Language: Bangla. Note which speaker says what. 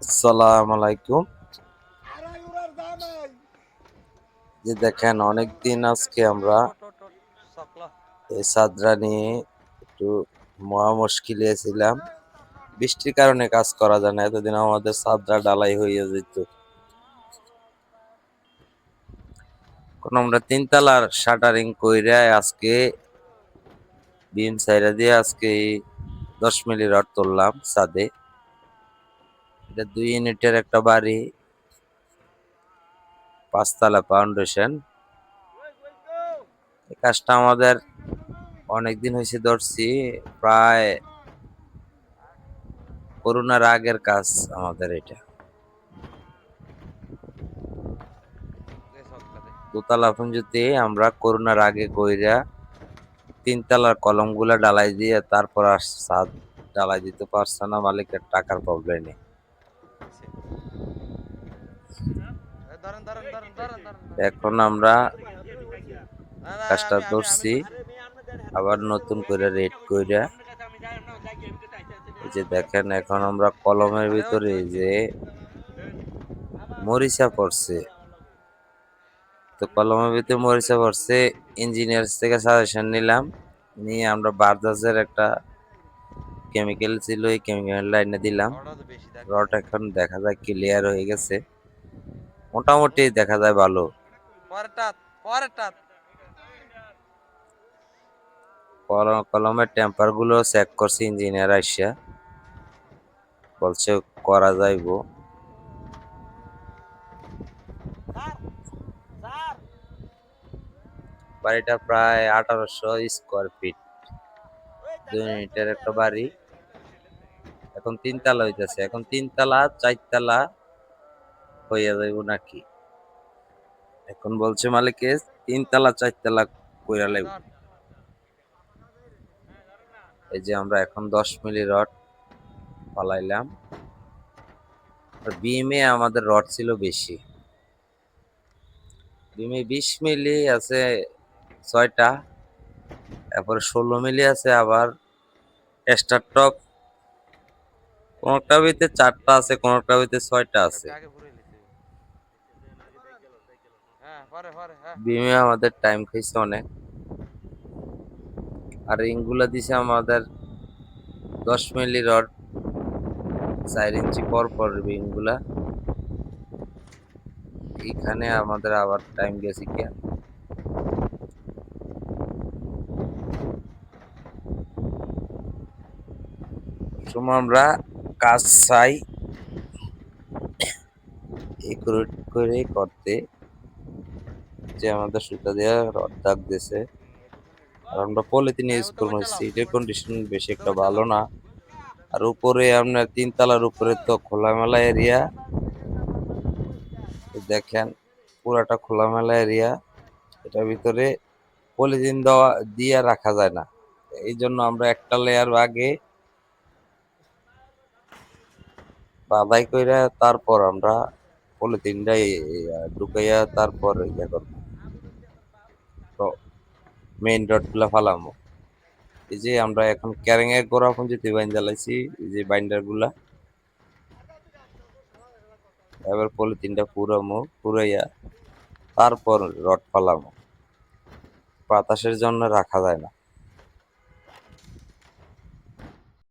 Speaker 1: আসসালামু আলাইকুম। যে দেখেন অনেক দিন আজকে আমরা এই সাদরা নিয়ে একটু মহা মুশকিলে ছিলাম। বৃষ্টির কারণে কাজ করা যায় না, এতদিন আমাদের সাদরা ডালাই হয়ে যেত। কোন আমরা তিনতলার শাটারিং কইরা আজকে বিম সাইরা দিয়ে আজকে দশ মিলি রড তুললাম সাদে। এটা দুই ইউনিটের একটা বাড়ি। পাঁচতলা ফাউন্ডেশন এই কাজটা আমাদের অনেক দিন হয়েছে ধরছি, প্রায় করোনার আগের কাজ আমাদের এটা। দোতলা পুঞ্জিতে আমরা করোনার আগে কইরা তিনতলার কলমগুলা ডালাই দিয়ে তারপর আর ছাদ ডালাই দিতে পারছে না, মালিকের টাকার প্রবলেমে এখন আমরা কাজটা ধরছি। আবার নতুন করে রেড কইরা। যে দেখেন, এখন আমরা কলমের ভিতরে যে মরিচা পড়ছে। তো কলমের ভিতরে মরিচা পড়ছে। ইঞ্জিনিয়ার থেকে সাজেশন নিলাম। নিয়ে আমরা বারদাসের একটা কেমিক্যাল ছিল এই কেমিক্যাল লাইনে দিলাম। রড এখন দেখা যায় ক্লিয়ার হয়ে গেছে। মোটামুটি দেখা যায় ভালো। কলম কলমের টেম্পারগুলো চেক করছে ইঞ্জিনিয়ার আইসা বলছে করা যাইবো। বাড়িটা প্রায় আঠারোশো স্কোয়ার ফিট দুই মিনিটের একটা বাড়ি। এখন তিনতলা হইতেছে, এখন তিনতলা, চারতলা হইয়া যাইব নাকি? এখন বলছে মালিকে, তিনতলা, চারতলা কইরা লাগবে এই যে আমরা এখন দশ মিলি রড পালাইলাম। আর বিমে আমাদের রড ছিল বেশি। বিমে বিশ মিলি আছে ছয়টা। তারপরে ষোলো মিলি আছে আবার এক্সট্রা টপ কোনটা ভিতরে চারটা আছে কোনটা ভিতরে ছয়টা আছে। বিমে আমাদের টাইম খাইছে অনেক। আর রিংগুলো দিছে আমাদের দশ মিলি রড চার ইঞ্চি পর পর রিংগুলা। এখানে আমাদের আবার টাইম গেছে কি সময় আমরা কাজ চাই করে করে করতে। যে আমাদের সুতা দেওয়া রড দাগ দিছে আর আমরা পলিথিন ইউজ করব। সিটের কন্ডিশন বেশি একটা ভালো না। আর উপরে আপনার তিনতলার উপরে তো খোলামেলা এরিয়া দেখেন, পুরাটা খোলামেলা এরিয়া এটার ভিতরে পলিথিন দেওয়া, দিয়ে রাখা যায় না। এই জন্য আমরা একটা লেয়ার আগে বাধাই কইরা তারপর আমরা পলিথিনটা ঢুকাইয়া তারপর ইয়ে করব। তো মেইন রডগুলা ফালামো। এই যে আমরা এখন ক্যারিং এর গোড়া পুঞ্জিতে বাইন জ্বালাইছি, এই যে বাইন্ডারগুলা। এবার পলিথিনটা পুরামো, পুরাইয়া তারপর রড ফালামো। বাতাসের জন্য রাখা যায় না।